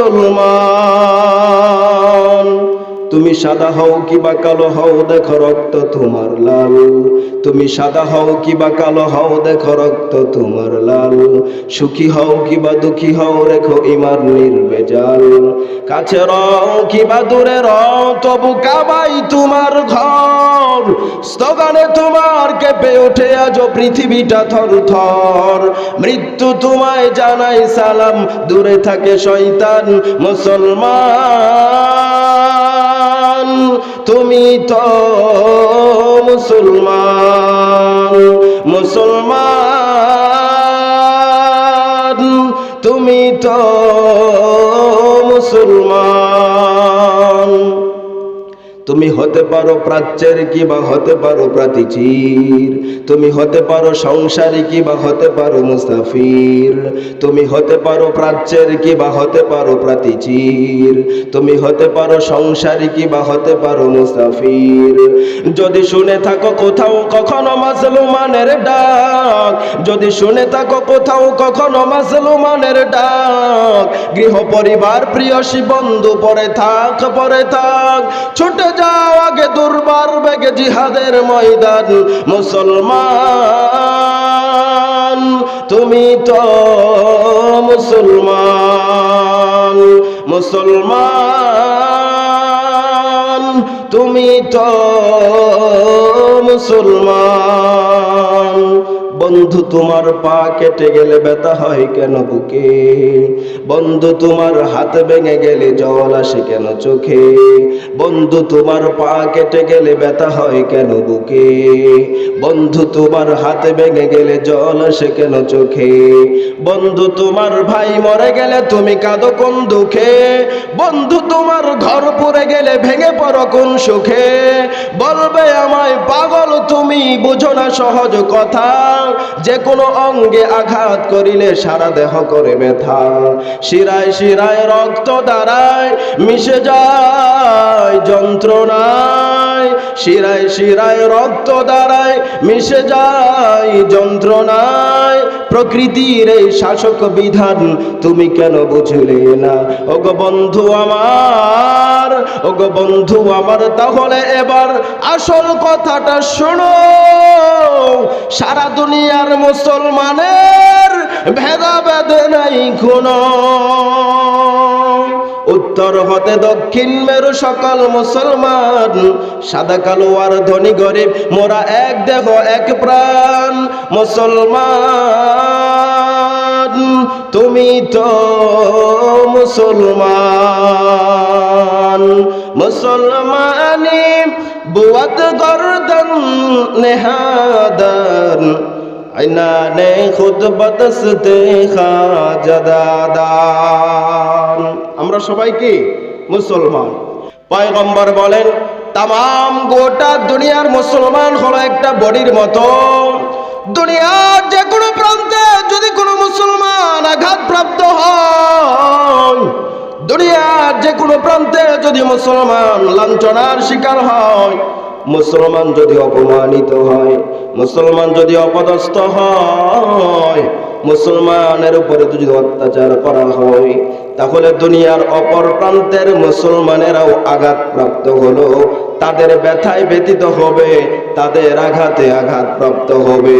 মুসলমান। তুমি সাদা হও কিবা কালো হও, দেখো রক্ত তোমার লাল। তুমি সাদা হও কিবা কালো হও, দেখো রক্ত তোমার লাল। সুখী হও কিবা দুঃখী হও, রেখো ইমার নির্বেজাল। কাছে রও কিবা দূরে রও, তবু কাবাই তোমার ঘর। স্তগানে তোমার কেঁপে ওঠে আজ পৃথিবীটা থর থর মৃত্যু তোমায় জানাই সালাম। দূরে থাকে শয়তান, মুসলমান। তুমি তো মুসলমান মুসলমান। তুমি তো মুসলমান। তুমি হতে পারো প্রাচ্যের কিবা হতে পারো প্রাতিচির তুমি হতে পারো সংসারী কিবা হতে পারো মুস্তাফির। তুমি হতে পারো প্রাচ্যের কিবা হতে পারো প্রাতিচির তুমি হতে পারো সংসারী কিবা হতে পারো মুস্তাফির। যদি শুনে থাকো কোথাও কখনো মাসলুমানের ডাক, যদি শুনে থাকো কোথাও কখনো মাসলুমানের ডাক, গৃহ পরিবার প্রিয়সী বন্ধু পরে থাক পরে থাক, ছুটে যাও আগে দুর্বার বেগে জিহাদের ময়দান। মুসলমান তুমি তো মুসলমান। মুসলমান তুমি তো মুসলমান। বন্ধু, তোমার পা কেটে গেলে ব্যথা হয় কেন বুকে? বন্ধু, তোমার হাত ভেঙে গেলে জল আসে কেন চোখে? বন্ধু, তোমার পা কেটে গেলে ব্যথা হয় কেন বুকে? বন্ধু, তোমার হাত ভেঙে গেলে জল আসে কেন চোখে? বন্ধু, তোমার ভাই মরে গেলে তুমি কাঁদো কোন দুঃখে? বন্ধু, তোমার ঘর পুড়ে গেলে ভেঙে পড়ো কোন সুখে? বলবে আমায় পাগল তুমি বুঝো না সহজ কথা। যে কোনো অঙ্গে আঘাত করিলে সারা দেহ করে ব্যথা। শিরায় শিরায় রক্ত দাঁড়ায় মিশে যায় যন্ত্রণায়। শিরায় শিরায় রক্ত দাঁড়ায় মিশে যায় যন্ত্রণায়। প্রকৃতির এই শাসক বিধান তুমি কেন বুঝলে না? ওগো বন্ধু আমার ওগো বন্ধু আমার, তাহলে এবার আসল কথাটা শোনো। সারা দুনিয়ার মুসলমানের ভেদাভেদ নাই কোনো উত্তর হতে দক্ষিণ মেরু সকল মুসলমান, সাদা কালো আর ধনী গরিব, মোরা এক দেহ, এক প্রাণ, মুসলমান। তুমি তো মুসলমান। মুসলমানি বুয়াত গর্দন, নেহাদান। আইনানে খুদ বদসতে খাজাদাদান আমরা সবাই কি? মুসলমান। পয়গম্বর বলেন তাম গোটা দুনিয়ার মুসলমান হলো একটা বডির মতো। দুনিয়ার যে কোনো প্রান্তে যদি কোনো মুসলমান আঘাতপ্রাপ্ত হয়, দুনিয়ার যে কোনো প্রান্তে যদি মুসলমান লাঞ্ছনার শিকার হয়, মুসলমান যদি অপমানিত হয়, মুসলমান যদি অপদস্থ হয়, মুসলমানের উপরে যদি অত্যাচার করা হয়, তাহলে দুনিয়ার অপর প্রান্তের মুসলমানেরাও আঘাতপ্রাপ্ত হলো। তাদের ব্যথায় ব্যতীত হবে তাদের আঘাতে আঘাতপ্রাপ্ত হবে।